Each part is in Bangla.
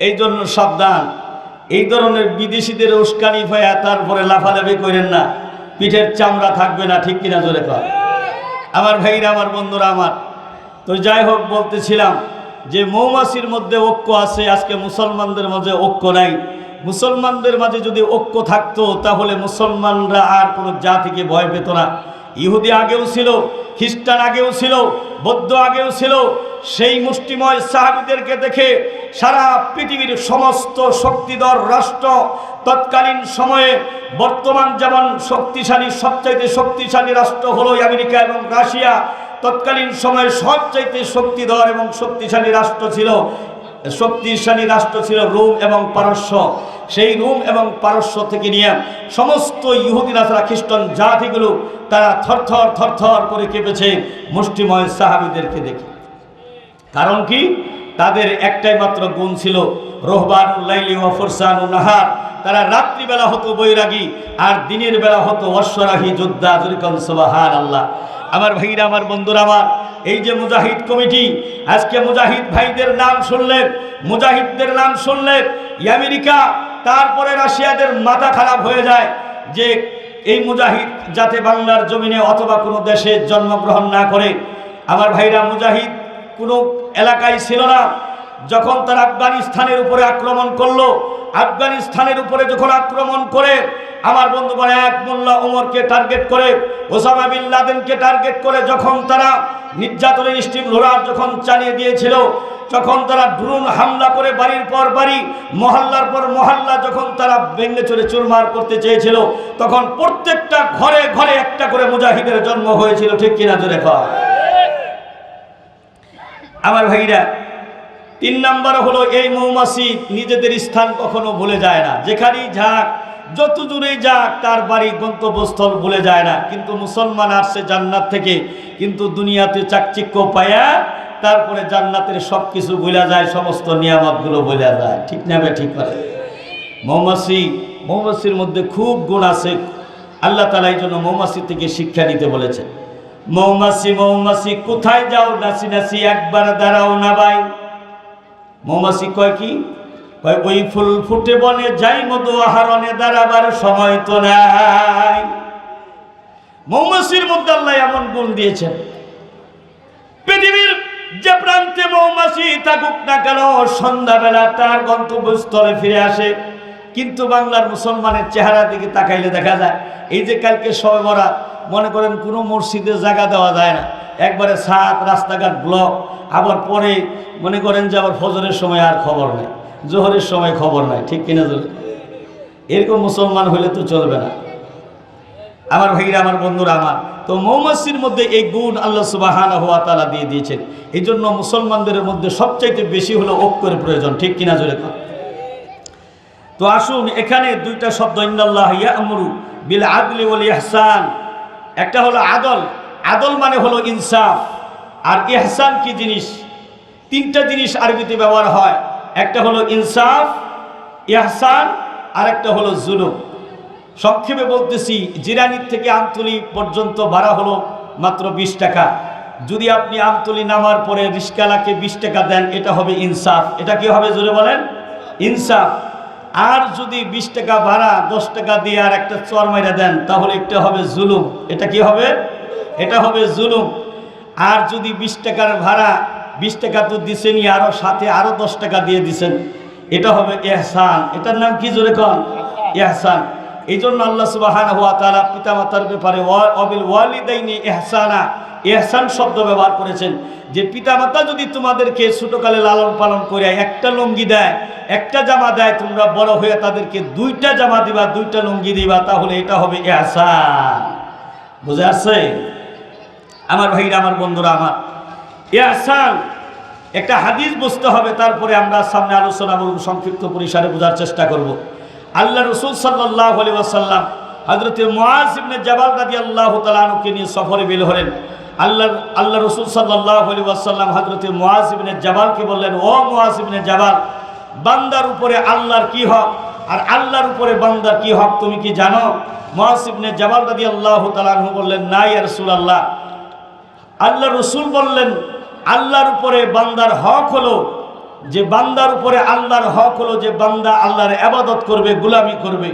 এই জন্য সাবধান। এই ধরনের বিদেশিদের উস্কানি ফায়া তারপরে লাফালাফি করেন না। পিঠের চামড়া থাকবে না, ঠিক কিনা জোরে কর। আমার ভাইরা, আমার বন্ধুরা, আমার। তো যাই হোক, বলতেছিলাম যে মৌমাছির মধ্যে ঐক্য আছে, আজকে মুসলমানদের মাঝে ঐক্য নাই। মুসলমানদের মাঝে যদি ঐক্য থাকতো, তাহলে মুসলমানরা আর কোনো জাতিকে ভয় পেত না। ইহুদি আগেও ছিল, খ্রিস্টান আগেও ছিল, বৌদ্ধ আগেও ছিল সেই মুষ্টিময় সাহাবিদেরকে দেখে সারা পৃথিবীর সমস্ত শক্তিধর রাষ্ট্র তৎকালীন সময়ে বর্তমান যেমন শক্তিশালী, সবচাইতে শক্তিশালী রাষ্ট্র হলো আমেরিকা এবং রাশিয়া, তৎকালীন সময়ে সবচাইতে শক্তিধর এবং শক্তিশালী রাষ্ট্র ছিল, শক্তিশালী রাষ্ট্র ছিল রোম এবং পারস্য। সেই রোম এবং পারস্য থেকে নিয়ে সমস্ত ইহুদিরা ছাড়া খ্রিস্টান জাতিগুলো তারা থরথর থরথর করে কেঁপেছে মুষ্টিময় সাহাবিদেরকে দেখে। কারণ কি? তাদের একটাই মাত্র গুণ ছিল রোহবানুল্লাইলি নাহার। তারা রাত্রিবেলা হতো বৈরাগী আর দিনের বেলা হতো অশ্বরাহী যোদ্ধা জরিকন সোবাহান আল্লাহ আমার ভাইরা, আমার বন্ধুরা, আমার, এই যে মুজাহিদ কমিটি, আজকে মুজাহিদ ভাইদের নাম শুনলেন, মুজাহিদদের নাম শুনলেন আমেরিকা, তারপরে রাশিয়াদের মাথা খারাপ হয়ে যায় যে এই মুজাহিদ যাতে বাংলার জমিনে অথবা কোনো দেশে জন্মগ্রহণ না করে। আমার ভাইরা, মুজাহিদ কোনো এলাকায় ছিল না। যখন তারা আফগানিস্তানের উপরে আক্রমণ করল, আফগানিস্তানের উপরে যখন আক্রমণ করে, আমার বন্ধুগণ এক মোল্লা ওমরকে টার্গেট করে, ওসামা বিন লাদেনকে টার্গেট করে, যখন তারা নির্যাতনের স্টিম লোড়ার যখন চালিয়ে দিয়েছিল, যখন তারা ড্রোন হামলা করে বাড়ির পর বাড়ি, মহল্লার পর মহল্লা যখন তারা ভেঙে চলে চুরমার করতে চেয়েছিল, তখন প্রত্যেকটা ঘরে ঘরে একটা করে মুজাহিদের জন্ম হয়েছিল, ঠিক কিনা জোরে কয়? আমার ভাইরা, তিন নাম্বার হলো এই মৌমাছি নিজেদের স্থান কখনো ভুলে যায় না। যেখানেই যাক, যত দূরেই যাক, তার বাড়ি গন্তব্যস্থল ভুলে যায় না। কিন্তু মুসলমান আসছে জান্নাত থেকে, কিন্তু দুনিয়াতে চাকচিক্য পায়া, তারপরে জান্নাতের সব কিছু ভুলা যায়, সমস্ত নিয়ামতগুলো ভুলা যায়। ঠিক নেবে ঠিক করে মৌমাছি, মৌমাছির মধ্যে খুব গুণ আছে। আল্লাহ তালা এই জন্য মৌমাছি থেকে শিক্ষা নিতে বলেছেন। মৌমাছি মৌমাছি, কোথায় যাও? নাসি নাসি একবার দাঁড়াও না ভাই। মৌমাছি কয় কি? কয়, ওই ফুল ফুটে বনে যাই, মধু আহারণে দাঁড়াবার সময় তো নাই। মৌমাছির মধ্যে আল্লাহ এমন গুণ দিয়েছেন। পৃথিবীর যে প্রান্তে মৌমাছি থাকুক না কেন, সন্ধ্যাবেলা তার গন্তব্যস্থলে ফিরে আসে। কিন্তু বাংলার মুসলমানের চেহারা দিকে তাকাইলে দেখা যায়, এই যে কালকে সবে মনে করেন কোনো মসজিদে জায়গা দেওয়া যায় না। একবারে সাত রাস্তাঘাট, ব্লক। আবার পরে মনে করেন যে আবার ফজরের সময় আর খবর নেই। জোহরের সময় খবর নাই, ঠিক কিনা জোরে? এরকম মুসলমান হলে তো চলবে না। আমার ভাইরা, আমার বন্ধুরা, আমার। তো মৌমাসির মধ্যে এই গুণ আল্লাহ সুবাহান হওয়া তালা দিয়ে দিয়েছেন। এই জন্য মুসলমানদের মধ্যে সবচাইতে বেশি হলো ঐক্যের প্রয়োজন, ঠিক কিনা জোরে তো আসুন, এখানে দুইটা শব্দ ইন্দাল্লাহ ইয়া ইয়ামরু বিল আদলি ওয়াল ইহসান। একটা হলো আদল আদল মানে হলো ইনসাফ। আর ইহসান কি জিনিস? তিনটা জিনিস আরবিতে ব্যবহার হয়। একটা হলো ইনসাফ, ইহসান আর একটা হলো জুলুম। সংক্ষেপে বলতেছি, জিরানির থেকে আমতলি পর্যন্ত ভাড়া হলো মাত্র বিশ টাকা। যদি আপনি আমতলি নামার পরে রিস্কালাকে বিশ টাকা দেন, এটা হবে ইনসাফ। এটা কি হবে জোরে বলেন? ইনসাফ। আর যদি বিশ টাকা ভাড়া, দশ টাকা দিয়ে আর একটা চর মাইরা দেন, তাহলে একটা হবে জুলুম। এটা কি হবে? এটা হবে জুলুম। আর যদি বিশ টাকার ভাড়া, বিশ টাকা তো দিছেনি আরও সাথে আরও দশ টাকা দিয়ে দিছেন, এটা হবে এহসান। এটার নাম কি জোরে কন? এহসান। এই জন্য আল্লাহ সুবাহান হওয়া তালা পিতামাতার ব্যাপারে অবিল ওয়ালিদাইনি এহসানা। এহসান শব্দ ব্যবহার করেছেন যে পিতামাতা যদি তোমাদেরকে ছোটকালে লালন পালন করে একটা লুঙ্গি দেয়, একটা জামা দেয়, তোমরা বড় হয়ে তাদেরকে দুইটা জামা দিবা, দুইটা লুঙ্গি দিবা, তাহলে এটা হবে এহসান। বুঝে আসছে? আমার ভাইরা, আমার বন্ধুরা, আমার। এহসান, একটা হাদিস বুঝতে হবে, তারপরে আমরা সামনে আলোচনা করব সংক্ষিপ্ত পরিসরে বোঝার চেষ্টা করব। আল্লাহ রসুল সাল্লাহ আলী ওয়াসাল্লাম হজরত মুআজ ইবনে জাবাল রাদি আল্লাহ তালানুকে নিয়ে সফরে বের হলেন। আল্লাহ আল্লাহ রসুল সাল্লাহ আলী হজরত মুআজ ইবনে জাবালকে বললেন, ও মুআজ ইবনে জাবাল, বান্দার উপরে আল্লাহর কি হক? আর আল্লাহর উপরে বান্দার কি হক তুমি কি জানো? মুআজ ইবনে জাবাল রাদি আল্লাহ তালানহু বললেন, না ইয়া আল্লাহ আল্লাহ রসুল বললেন, আল্লাহর উপরে বান্দার হক হলো, যে বান্দার উপরে আল্লাহর হক হলো যে বান্দা আল্লাহর আবাদত করবে, গুলামি করবে।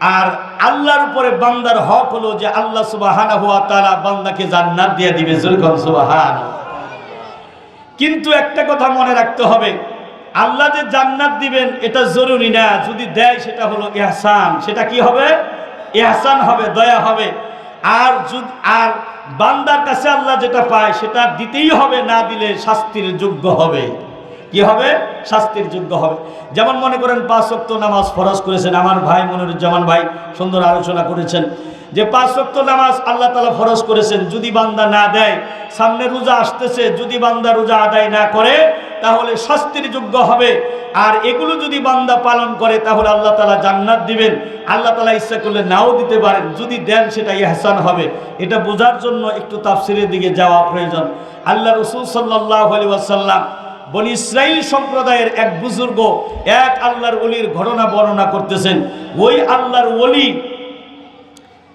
আর আল্লাহর উপরে বান্দার হক হলো যে আল্লাহ সুবাহানা হুয়া তারা বান্দাকে জান্নাত দিয়ে দিবে জুরকন সুবাহান কিন্তু একটা কথা মনে রাখতে হবে, আল্লাহ যে জান্নাত দিবেন এটা জরুরি না, যদি দেয় সেটা হলো ইহসান। সেটা কি হবে? ইহসান হবে, দয়া হবে। আর যদি আর বান্দার কাছে আল্লাহ যেটা পায় সেটা দিতেই হবে, না দিলে শাস্তির যোগ্য হবে। কি হবে? শাস্তির যোগ্য হবে। যেমন মনে করেন পাঁচ ওয়াক্ত নামাজ ফরজ করেছেন, আমার ভাই মনিরুজ্জামান ভাই সুন্দর আলোচনা করেছেন যে পাঁচ ওয়াক্ত নামাজ আল্লাহ তালা ফরজ করেছেন, যদি বান্দা না দেয়, সামনে রোজা আসতেছে, যদি বান্দা রোজা আদায় না করে, তাহলে শাস্তির যোগ্য হবে। আর এগুলো যদি বান্দা পালন করে, তাহলে আল্লাহ তালা জান্নাত দিবেন। আল্লাহ তালা ইচ্ছা করলে নাও দিতে পারেন। যদি দেন, সেটা ইহসান হবে। এটা বোঝার জন্য একটু তাফসিরের দিকে যাওয়া প্রয়োজন। আল্লাহ রসুল সাল্লাহ আলী ওয়াসাল্লাম বনি ইসরাইল সম্প্রদায়ের এক বুজুর্গ এক আল্লাহর অলির ঘটনা বর্ণনা করতেছেন। ওই আল্লাহর অলি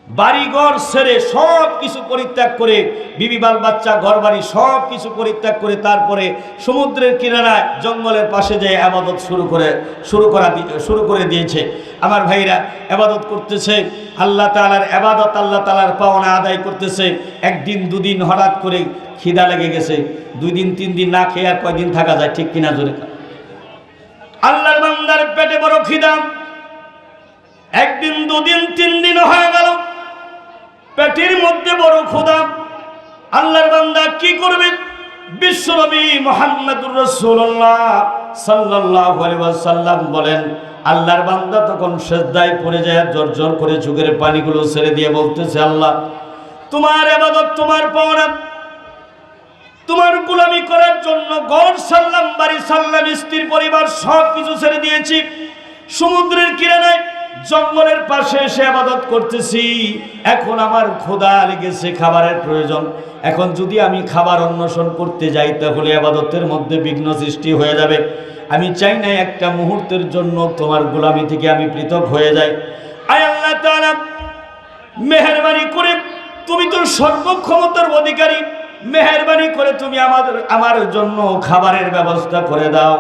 বাড়িঘর ছেড়ে সব কিছু পরিত্যাগ করে, বিবি, বাল, বাচ্চা ঘর বাড়ি সব কিছু পরিত্যাগ করে তারপরে সমুদ্রের কিনারায় জঙ্গলের পাশে যেয়ে আবাদত শুরু করে, শুরু করা শুরু করে দিয়েছে। আমার ভাইরা, আবাদত করতেছে, আল্লাহ তালার আবাদত আল্লাহ তালার পাওনা আদায় করতেছে। একদিন দুদিন হঠাৎ করে খিদা লেগে গেছে, দুই দিন, তিন দিন না খেয়ে আর কয়দিন থাকা যায়, ঠিক কিনা জোরে আল্লাহর বান্দার পেটে বড় খিদা। একদিন, দুদিন, তিন দিন হয়ে গেল, পেটের মধ্যে বড় খোদা আল্লাহর বান্দা কি করবে? বিশ্বনবী মোহাম্মদুর রসুল্লাহ সাল্লাহ সাল্লাম বলেন, আল্লাহর বান্দা তখন সেজদায় পড়ে যায় জোর জোর করে চোখের পানিগুলো ছেড়ে দিয়ে বলতেছে, আল্লাহ, তোমার এবাদত তোমার পাওনা। তোমার গুলামি করার জন্য গড় সাল্লাম, বাড়ি সাল্লাম স্ত্রীর পরিবার সব কিছু ছেড়ে দিয়েছি। সমুদ্রের কিনারায় জঙ্গলের পাশে এসে আবাদত করতেছি। এখন আমার খোদা লেগেছে, খাবারের প্রয়োজন। এখন যদি আমি খাবার অন্বেষণ করতে যাই, তাহলে আবাদতের মধ্যে বিঘ্ন সৃষ্টি হয়ে যাবে। আমি চাই না একটা মুহূর্তের জন্য তোমার গোলামি থেকে আমি পৃথক হয়ে যাই। আয় আল্লাহ তাআলা, মেহরবানি করে তুমি তো সর্বক্ষমতার অধিকারী। মেহরবানি করে তুমি আমাদের, আমার জন্য খাবারের ব্যবস্থা করে দাও।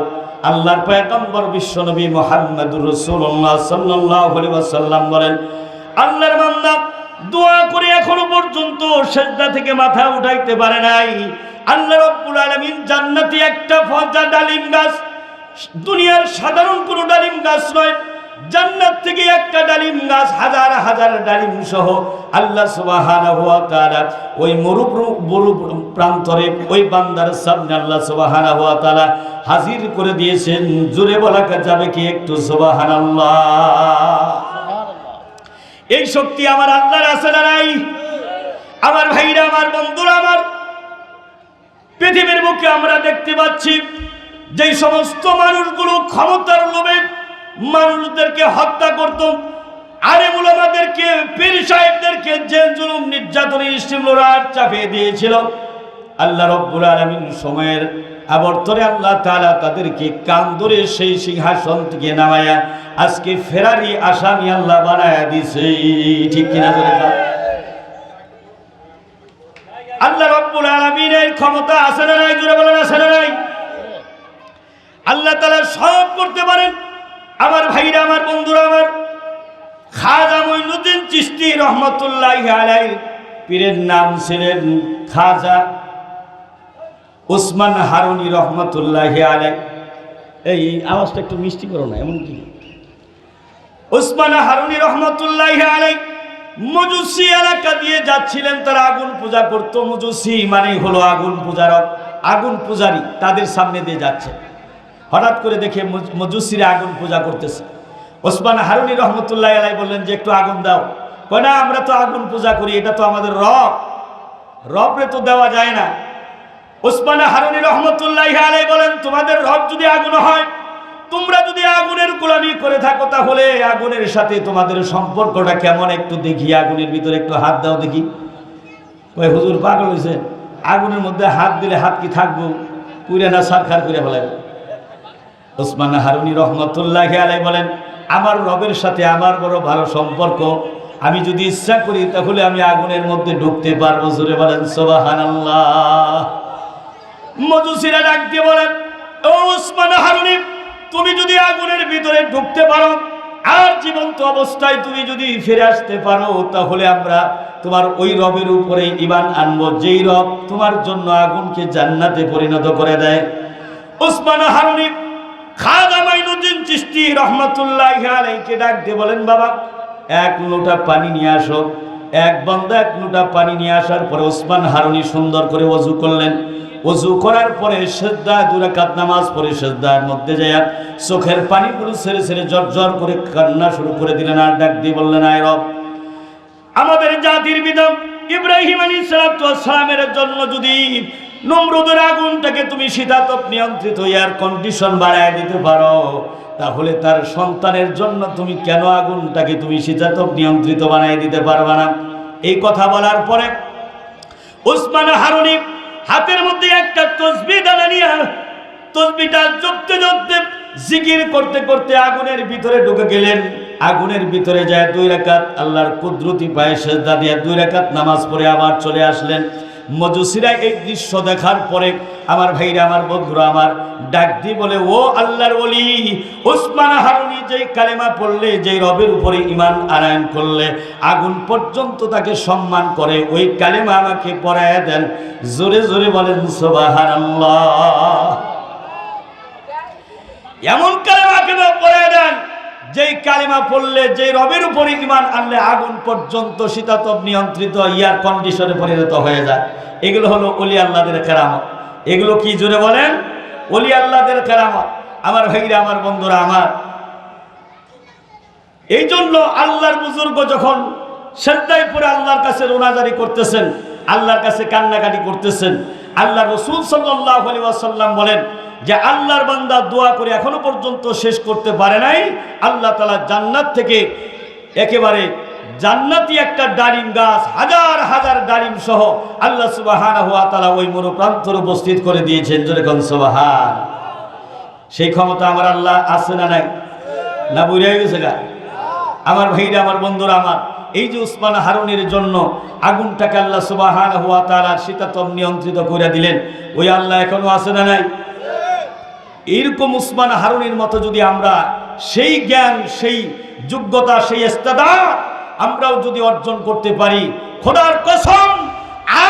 আল্লাহর পয়গম্বর বিশ্বনবী মুহাম্মদুর রাসূলুল্লাহ সাল্লাল্লাহু ওয়াসাল্লাম বলেন, আল্লাহর বান্দা, দোয়া করে এখনও পর্যন্ত সেজদা থেকে মাথা উঠাইতে পারে নাই। আল্লাহ রাব্বুল আলামিন জান্নাতে একটা ফজা ডালিম গাছ, দুনিয়ার সাধারণ কোনো ডালিম গাছ নয় জান্নাত থেকে একটা ডালিম গাছ, হাজার হাজার ডালিম সহ আল্লাহ সুবহানাহু ওয়া তাআলা ওই মরুপ মরু প্রান্তরে ওই বান্দার সামনে আল্লাহ সুবহানাহু ওয়া তাআলা হাজির করে দিয়েছেন। জোরে বলা যাবে কি একটু সুবহানাল্লাহ? এই শক্তি আমার আল্লাহর আছে না নাই? আমার ভাইরা, আমার বন্ধুরা, আমার পৃথিবীর মুখে আমরা দেখতে পাচ্ছি যে সমস্ত মানুষগুলো ক্ষমতার লোভে মানুষদেরকে হত্যা করত। আরে মুলামাদেরকে পীর সাহেবদেরকে জেল, জুলুম, নির্যাতনে চাপিয়ে দিয়েছিল। আল্লাহ রব্বুল আলমিন সময়ের আবর্তনে আল্লাহ তালা তাদেরকে কান ধরে সেই সিংহাসন থেকে নামায়া আজকে ফেরারি আসামি আল্লাহ বানায়া দিছে ঠিক কিনা ধরে আল্লাহ রব্বুল আলমিনের ক্ষমতা আছে না নাই? জুড়ে বলেন, আছে না নাই? আল্লাহ তালা সব করতে পারেন। আমার ভাইরা, আমার বন্ধুরা, আমার খাজা মঈনুদ্দিন চিস্তি রহমতুল্লাহ আলাই পীরের নাম ছিলেন খাজা ওসমান হারুনি রহমতুল্লাহ আলাই এই আওয়াজটা একটু মিষ্টি করো না, এমন কি? ওসমান হারুনি রহমতুল্লাহ আলাই মজুসি এলাকা দিয়ে যাচ্ছিলেন, তারা আগুন পূজা করত। মজুসি মানে হলো আগুন পূজারক। আগুন পূজারি তাদের সামনে দিয়ে যাচ্ছে। হঠাৎ করে দেখে মজ- মজুসিরা আগুন পূজা করতেছে। ওসমান হারুনি রহমতুল্লাহ আলাই বললেন যে, একটু আগুন দাও। কয়, না, আমরা তো আগুন পূজা করি, এটা তো আমাদের রব। রবরে তো দেওয়া যায় না। ওসমান হারুনি রহমতুল্লাহ আলাই বলেন, তোমাদের রব যদি আগুন হয়, তোমরা যদি আগুনের গোলামি করে থাকো, তাহলে আগুনের সাথে তোমাদের সম্পর্কটা কেমন একটু দেখি, আগুনের ভিতরে একটু হাত দাও দেখি। হুজুর পাগল হয়েছে আগুনের মধ্যে হাত দিলে হাত কি থাকব? পুরে না, সারখার করে ফেলাবে ওসমান হারুনি রহমতুল্লাহ আলাই বলেন, আমার রবের সাথে আমার বড় ভালো সম্পর্ক। আমি যদি ইচ্ছা করি, তাহলে আমি আগুনের মধ্যে ঢুকতে পারব। জোরে বলেন সোবাহান মজুসিরা ডাক বলেন, ও উসমান হারুনি, তুমি যদি আগুনের ভিতরে ঢুকতে পারো, আর জীবন্ত অবস্থায় তুমি যদি ফিরে আসতে পারো, তাহলে আমরা তোমার ওই রবের উপরে ইমান আনব। যেই রব তোমার জন্য আগুনকে জান্নাতে পরিণত করে দেয়। উসমান হারুনি চিস্তি রহমতুল্লাহ ডাক দিয়ে বলেন, বাবা, এক পানি নিয়ে আসো। এক বন্ধ এক পানি নিয়ে আসার পরে হারুনি সুন্দর করে অজু করলেন। অজু করার পরে সেদ্দার মধ্যে যায় চোখের পানিগুলো ছেড়ে ছেড়ে জর জর করে কান্না শুরু করে দিলেন আর ডাক দিয়ে বললেন, আয় রব, আমাদের জাতির বিধান ইব্রাহিম আলী সালামের জন্য যদি নমরুদের আগুনটাকে তুমি শীতাতপ নিয়ন্ত্রিত এয়ার কন্ডিশন বাড়ায় দিতে পারো। তাহলে তার সন্তানের জন্য তুমি কেন আগুনটাকে তুমি শীতাতপ নিয়ন্ত্রিত বানাই দিতে পারবা না? এই কথা বলার পরে উসমান হারুনি হাতের মধ্যে একটা তসবি দানা নিয়ে তসবিটা জপতে জপতে জিকির করতে করতে আগুনের ভিতরে ঢুকে গেলেন। আগুনের ভিতরে যায় দুই রাকাত আল্লাহর কুদরতি পায়ে সেজদা দিয়ে দুই রাকাত নামাজ পড়ে আবার চলে আসলেন। মজুসিরা এই দৃশ্য দেখার পরে আমার ভাইরা, আমার বন্ধুরা, আমার ডাক দিয়ে বলে, ও আল্লাহর বলি ওসমান হারুনি যেই কালেমা পড়লে, যেই রবের উপরে ইমান আনায়ন করলে, আগুন পর্যন্ত তাকে সম্মান করে, ওই কালেমা আমাকে পড়ায় দেন। জোরে জোরে বলেন সোবাহার আল্লাহ এমন কালেমা কেন পড়ায় দেন? যেই কালিমা পড়লে, যেই রবের উপরে ইমান আনলে আগুন পর্যন্ত শীতাতপ নিয়ন্ত্রিত, ইয়ার কন্ডিশনে পরিণত হয়ে যায়। এগুলো হলো অলি আল্লাহদের কেরামত। এগুলো কি জোরে বলেন? অলি আল্লাহদের কেরামত। আমার ভাইরা, আমার বন্ধুরা, আমার। এই জন্য আল্লাহর বুজুর্গ যখন সেদ্দাই পরে আল্লাহর কাছে রোনাজারি করতেছেন, আল্লাহর কাছে কান্নাকাটি করতেছেন, আল্লাহ রসুল সাল্লাহ আলী ওয়াসাল্লাম বলেন যে আল্লাহর বান্দা দোয়া করে এখনও পর্যন্ত শেষ করতে পারে নাই, আল্লাহ তালা জান্নাত থেকে একেবারে জান্নাতি একটা ডালিম গাছ, হাজার হাজার ডালিম সহ আল্লাহ সুবাহান হুয়া তালা ওই মরু প্রান্তর উপস্থিত করে দিয়েছেন। যেরকম সুবাহান। সেই ক্ষমতা আমার আল্লাহ আছে না নাই? না বুঝে গেছে গা? আমার ভাইরা, আমার বন্ধুরা, আমার এই যে উসমান হারুনের জন্য আগুনটাকে আল্লাহ সুবাহান হুয়া তালা শীতাতম নিয়ন্ত্রিত করে দিলেন, ওই আল্লাহ এখনও আছে না নাই? এইরকম উসমান হারুনের মতো যদি আমরা সেই জ্ঞান, সেই যোগ্যতা, সেই ইস্তেদা আমরাও যদি অর্জন করতে পারি, খোদার কসম,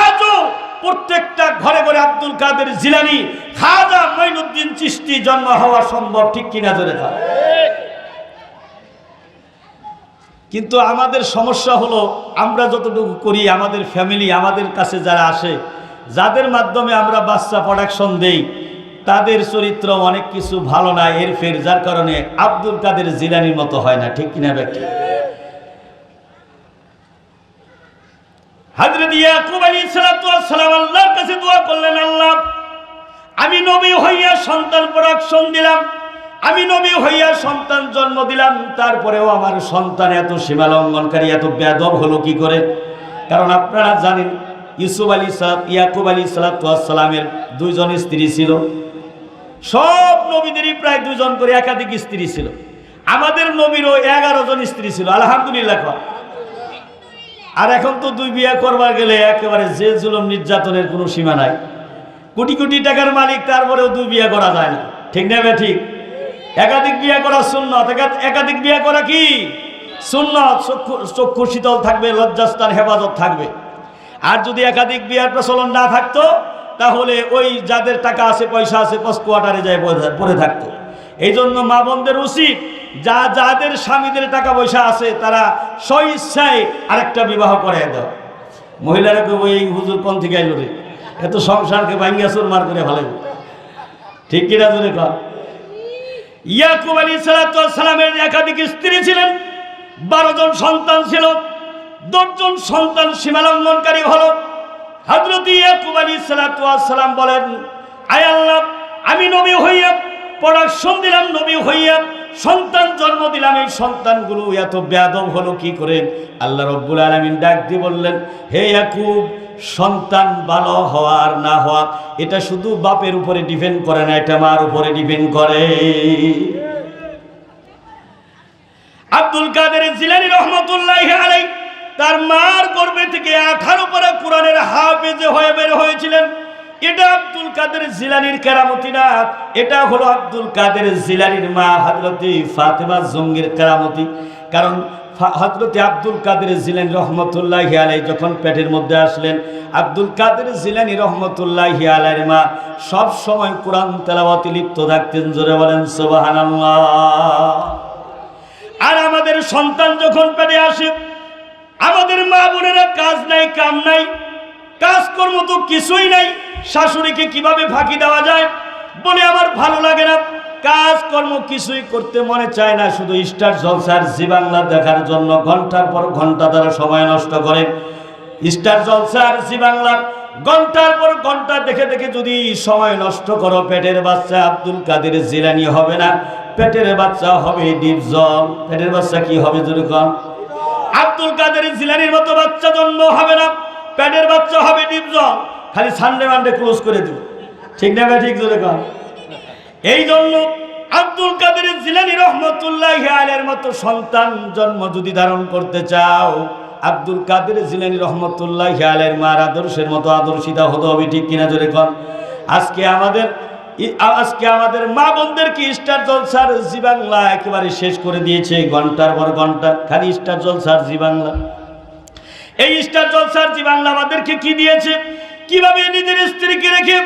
আজও প্রত্যেকটা ঘরে ঘরে আব্দুল কাদের জিলানি খাজা মঈনুদ্দিন চিস্তি জন্ম হওয়া সম্ভব ঠিক কিনা ধরে কিন্তু আমাদের সমস্যা হলো, আমরা যতটুকু করি, আমাদের ফ্যামিলি, আমাদের কাছে যারা আসে, যাদের মাধ্যমে আমরা বাচ্চা প্রোডাকশন দেই তাদের চরিত্র অনেক কিছু ভালো না, এর ফের যার কারণে আব্দুল কাদের জিলানির মতো হয় না, ঠিক কিনা ব্যক্তি হাজরত আল্লাহ, আমি নবী হইয়া সন্তান প্রোডাকশন দিলাম, আমি নবী হইয়া সন্তান জন্ম দিলাম, তারপরেও আমার সন্তান এত সীমা লঙ্ঘনকারী, এত বেদব হলো কি করে? কারণ আপনারা জানেন, ইউসুফ আলী সাহ ইয়াকুব আলী সালাতামের দুইজন স্ত্রী ছিল। সব নবীদেরই প্রায় দুজন করে একাধিক স্ত্রী ছিল। আমাদের নবীরও এগারো জন স্ত্রী ছিল, আলহামদুলিল্লাহ আর এখন তো দুই বিয়ে করবার গেলে একেবারে যে জুলুম নির্যাতনের কোনো সীমা নাই। কোটি কোটি টাকার মালিক, তারপরেও দুই বিয়ে করা যায় না। ঠিক না বে ঠিক? একাধিক বিয়ে করা সুন্নত একা- একাধিক বিয়ে করা কি? সুন্নত, চক্ষু চক্ষু শীতল থাকবে লজ্জাস্তার হেফাজত থাকবে। আর যদি একাধিক বিয়ার প্রচলন না থাকতো তাহলে ওই যাদের টাকা আছে, পয়সা আছে পস কোয়ার্টারে যায় পড়ে- থাকতো। এই জন্য মা বোনদের উচিত, যা যাদের স্বামীদের টাকা পয়সা আছে, তারা স্বইচ্ছায় আরেকটা বিবাহ করে দেওয়া মহিলারা কেউ এই হুজুর কোন থেকে আইলো রে? এত সংসারকে ভাঙ্গিয়া মার করে ভালো ঠিক কিনা জোরে কর ইয়াকুব আলী সালামের একাধিক স্ত্রী ছিলেন। বারো জন সন্তান ছিল দশজন সন্তান সীমালঙ্ঘনকারী হল। হজরত বলেন আমি নবী হইয়া নবী হইয়া সন্তান জন্ম দিলাম হলো কি করে? ডাক দিয়ে বললেন সন্তান ভালো হওয়া আর না হওয়া, এটা শুধু বাপের উপরে ডিপেন্ড করে না, এটা মার উপরে ডিপেন্ড করে। আব্দুল কাদের জিলানি রহমতুল্লাহ আলাই তার মার গর্ভে থেকে আঠারো পরে কোরআনের হাফেজে হয়ে বের হয়েছিলেন। এটা আব্দুল কাদের জিলানির কেরামতি না, এটা হলো আব্দুল কাদের জিলানির মা হজরতে ফাতেমা জঙ্গির কেরামতি। কারণ হজরতে আব্দুল কাদের জিলানি রহমতুল্লাহ আলাই যখন পেটের মধ্যে আসলেন, আব্দুল কাদের জিলানি রহমতুল্লাহ আলাইয়ের মা সব সময় কোরআন তেলাওয়াতে লিপ্ত থাকতেন, জোরে বলেন সুবহানাল্লাহ। আর আমাদের সন্তান যখন পেটে আসে আমাদের মা বোনেরা কাজ নাই, কাম নাই, কাজকর্ম তো কিছুই নাই। শাশুড়িকে কীভাবে ফাঁকি দেওয়া যায় বলে আমার ভালো লাগে না। কাজকর্ম কিছুই করতে মনে চায় না, শুধু স্টার জলসার জি বাংলা দেখার জন্য ঘণ্টার পর ঘণ্টা তারা সময় নষ্ট করে। স্টার জলসার জি বাংলা ঘণ্টার পর ঘণ্টা দেখে দেখে যদি সময় নষ্ট করো, পেটের বাচ্চা আব্দুল কাদের জিলানি হবে না। পেটের বাচ্চা হবে ডিপ জল পেটের বাচ্চা কি হবে যদি কন? আব্দুল কাদের জিলানির মতো বাচ্চা জন্ম হবে না পেটের বাচ্চা হবে ডিপ জল, খালি সানডে মানডে ক্লোজ করে দিব। ঠিক না ঠিক জোরে কর। এই জন্য আব্দুল কাদের জিলানি রহমতুল্লাহ আলের মতো সন্তান জন্ম যদি ধারণ করতে চাও, আব্দুল কাদের জিলানি রহমতুল্লাহ আলের মার আদর্শের মতো আদর্শিতা হতে হবে, ঠিক কিনা জোরে কর। আজকে আমাদের আজকে আমাদের মা বোনদেরকে স্টার জলসার জি বাংলা একেবারে শেষ করে দিয়েছে, ঘণ্টার পর ঘণ্টা খালি স্টার জলসার জি বাংলা এই স্টার জলসার জি বাংলা আমাদেরকে কি দিয়েছে? কীভাবে নিজের স্ত্রীকে রেখে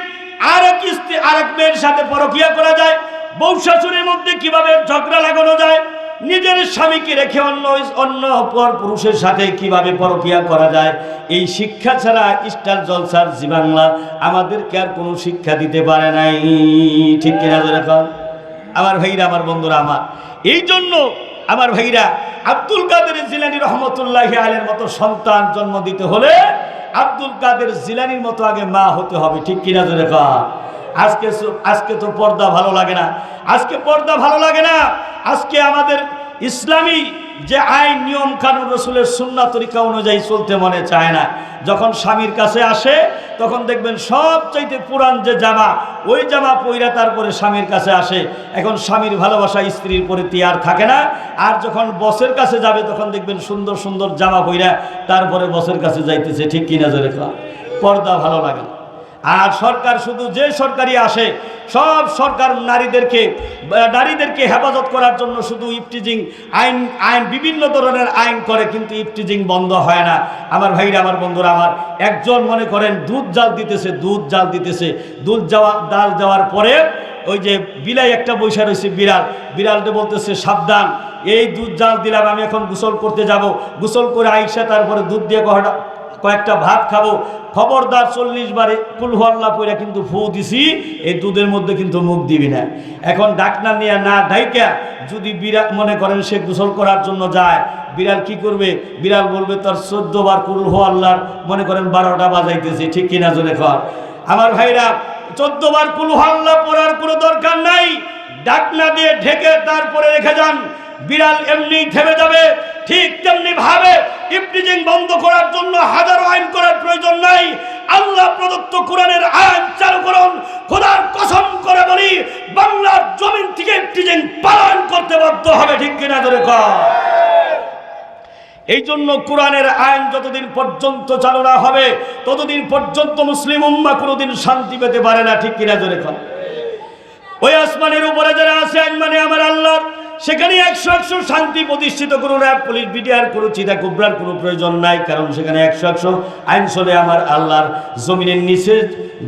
আর এক স্ত্রী আর এক মেয়ের সাথে পরকিয়া করা যায়? বউ শাশুড়ির মধ্যে কীভাবে ঝগড়া লাগানো যায়? নিজের স্বামীকে রেখে অন্য অন্য পর পুরুষের সাথে কীভাবে পরকিয়া করা যায়? এই শিক্ষা ছাড়া স্টার জলসার জি বাংলা আমাদেরকে আর কোনো শিক্ষা দিতে পারে নাই। ঠিক কিনা এখন আমার ভাইরা, আমার বন্ধুরা, আমার। এই জন্য আমার ভাইরা, আব্দুল কাদের জিলানি রহমতুল্লাহ আলের মতো সন্তান জন্ম দিতে হলে আব্দুল কাদের জিলানির মতো আগে মা হতে হবে। ঠিক কিনা জোরে আজকে আজকে তো পর্দা ভালো লাগে না। আজকে পর্দা ভালো লাগে না। আজকে আমাদের ইসলামী যে আইন, নিয়ম, কানুন, রসুলের সুন্না তরিকা অনুযায়ী চলতে মনে চায় না যখন স্বামীর কাছে আসে, তখন দেখবেন সব চাইতে পুরান যে জামা, ওই জামা পইরা তারপরে স্বামীর কাছে আসে এখন স্বামীর ভালোবাসা স্ত্রীর প্রতি আর থাকে না আর যখন বসের কাছে যাবে, তখন দেখবেন সুন্দর সুন্দর জামা পইরা তারপরে বসের কাছে যাইতেছে ঠিক কিনা জোরে। পর্দা ভালো লাগে না। আর সরকার শুধু যে সরকারি আসে, সব সরকার নারীদেরকে নারীদেরকে হেফাজত করার জন্য শুধু ইফটিজিং আইন আইন বিভিন্ন ধরনের আইন করে, কিন্তু ইফটিজিং বন্ধ হয় না। আমার ভাইরা, আমার বন্ধুরা, আমার একজন মনে করেন, দুধ জাল দিতেছে, দুধ জাল দিতেছে। দুধ যাওয়া, ডাল যাওয়ার পরে ওই যে বিলাই একটা বৈশা রয়েছে, বিড়াল। বিড়ালটা বলতেছে, সাবধান, এই দুধ জাল দিলাম, আমি এখন গোসল করতে যাব। গোসল করে আইসা তারপরে দুধ দিয়ে কয়টা কয়েকটা ভাত খাব। খবরদার চল্লিশ বারে কুলহল্লা পরে কিন্তু ফু দিছি, এই দুধের মধ্যে কিন্তু মুখ দিবি না। এখন ডাকনা নিয়ে না ডাইকা যদি বিড়াল, মনে করেন সে গোসল করার জন্য যায়, বিড়াল কি করবে? বিড়াল বলবে, তার চোদ্দ বার কুলহ আল্লাহর মনে করেন বারোটা বাজাইতেছে, ঠিক কিনা জোরে খর আমার ভাইরা, চোদ্দ বার কুলহ আল্লাহ পড়ার কোনো দরকার নাই। ডাকনা দিয়ে ঢেকে তারপরে রেখে যান। বিড়াল এমনি থেমে যাবে, ঠিক তেমনি ভাবে ইফটিজিং বন্ধ করার জন্য হাজারো আইন করার প্রয়োজন নাই। আল্লাহ প্রদত্ত কোরআনের আইন চালু করুন। খোদার কসম করে বলি, বাংলার জমিন থেকে ইফটিজিং পালন করতে বাধ্য হবে, ঠিক কিনা ধরে এই জন্য কোরআনের আইন যতদিন পর্যন্ত চালু না হবে, ততদিন পর্যন্ত মুসলিম উম্মা কোনোদিন শান্তি পেতে পারে না, ঠিক কিনা ধরে ওই আসমানের উপরে যারা আছে, আইন মানে আমার আল্লাহ সেখানে একশো একশো শান্তি প্রতিষ্ঠিত, কোনো র্যাব, পুলিশ, বিডিআর, কোনো চিতা কুবরার কোনো প্রয়োজন নাই, কারণ সেখানে একশো একশো আইন চলে আমার আল্লাহর জমিনের নিচে।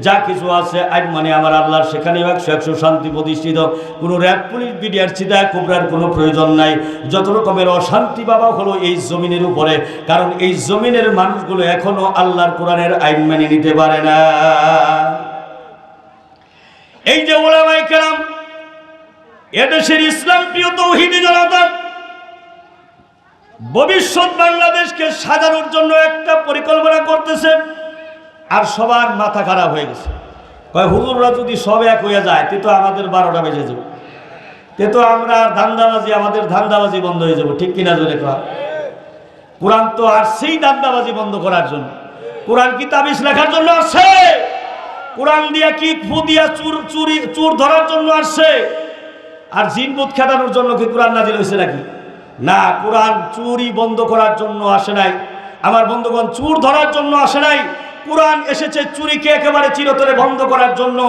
যা কিছু আছে আইন মানে আমার আল্লাহর, সেখানেও একশো একশো শান্তি প্রতিষ্ঠিত, কোনো র্যাব, পুলিশ, বিডিআর চিতা কুবরার কোনো প্রয়োজন নাই। যত রকমের অশান্তি বাবা হলো এই জমিনের উপরে, কারণ এই জমিনের মানুষগুলো এখনও আল্লাহর কোরআনের আইন মেনে নিতে পারে না। এই যে ওলামাই কেরাম এদেশের ইসলাম প্রিয় তৌহিদি জনতা, ভবিষ্যৎ বাংলাদেশকে সাজানোর জন্য একটা পরিকল্পনা করতেছে আর সবার মাথা খারাপ হয়ে গেছে। কয়, হুজুররা যদি সব এক হয়ে যায়, তে তো আমাদের বারোটা বেজে যাবে। তে তো আমরা আর ধান্দাবাজি, আমাদের ধান্দাবাজি বন্ধ হয়ে যাব। ঠিক কিনা জোরে কয় কোরআন তো আর সেই ধান্দাবাজি বন্ধ করার জন্য। কোরআন কি তাবিজ লেখার জন্য আসছে? কোরআন দিয়া কি ফু দিয়া চুর, চুরি, চুর ধরার জন্য আসছে? আর জিনবুত খেদানোর জন্য কি কোরআন নাজিল হয়েছে নাকি? না, কোরআন চুরি বন্ধ করার জন্য আসে নাই। আমার বন্ধুগণ, চুর ধরার জন্য আসে নাই। কোরআন এসেছে চুরিকে একেবারে চিরতরে বন্ধ করার জন্য।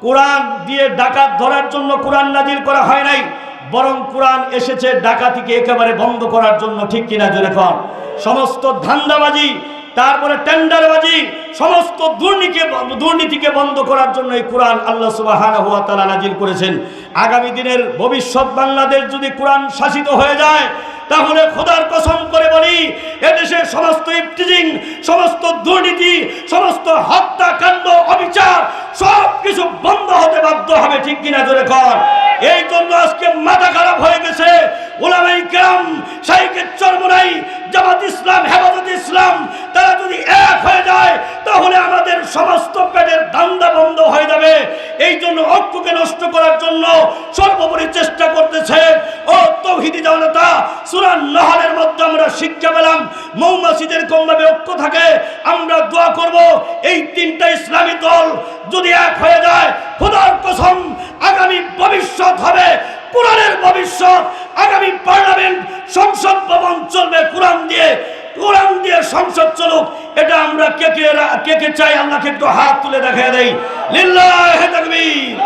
কোরআন দিয়ে ডাকাত ধরার জন্য কোরআন নাজিল করা হয় নাই। বরং কোরআন এসেছে ডাকাতিকে একেবারে বন্ধ করার জন্য, ঠিক কিনা জোরে কর সমস্ত ধান্দাবাজি তারপরে টেন্ডারবাজি, সমস্ত দুর্নীতিকে দুর্নীতিকে বন্ধ করার জন্য এই কোরআন আল্লাহ তাআলা নাজিল করেছেন। আগামী দিনের ভবিষ্যৎ বাংলাদেশ যদি কোরআন শাসিত হয়ে যায়, তাহলে খোদার কসম করে বলি, এদেশের সমস্ত ইফটিজিং সমস্ত দুর্নীতি, সমস্ত হত্যাকাণ্ড, অবিচার সব কিছু বন্ধ হতে বাধ্য হবে, ঠিক কিনা জোরে কর। এই জন্য আজকে মাথা খারাপ হয়ে গেছে। ওলামাই কেরাম শাইখের চরমনাই, জামাত ইসলাম, হেফাজত ইসলাম, তারা যদি এক হয়ে যায়, তাহলে আমাদের সমস্ত পেটের দান্দা বন্ধ হয়ে যাবে। এই জন্য ঐক্যকে নষ্ট করার জন্য সর্বোপরি চেষ্টা করতেছে। ও তৌহিদি জনতা সুরান নহলের মধ্যে আমরা শিক্ষা পেলাম। মৌমাছিদের কমভাবে ঐক্য থাকে, আমরা দোয়া করব। এই তিনটা ইসলামী দল যদি এক হয়ে যায়। খোদার কসম, আগামী ভবিষ্যৎ হবে কোরআনের ভবিষ্যৎ, আগামী পার্লামেন্ট, সংসদ ভবন চলবে কোরআন দিয়ে। কোরআন দিয়ে সংসদ চলুক, এটা আমরা কে কে কে কে চাই? আল্লাহকে একটু হাত তুলে দেখা দেই। লিল্লাহ তাকবীর।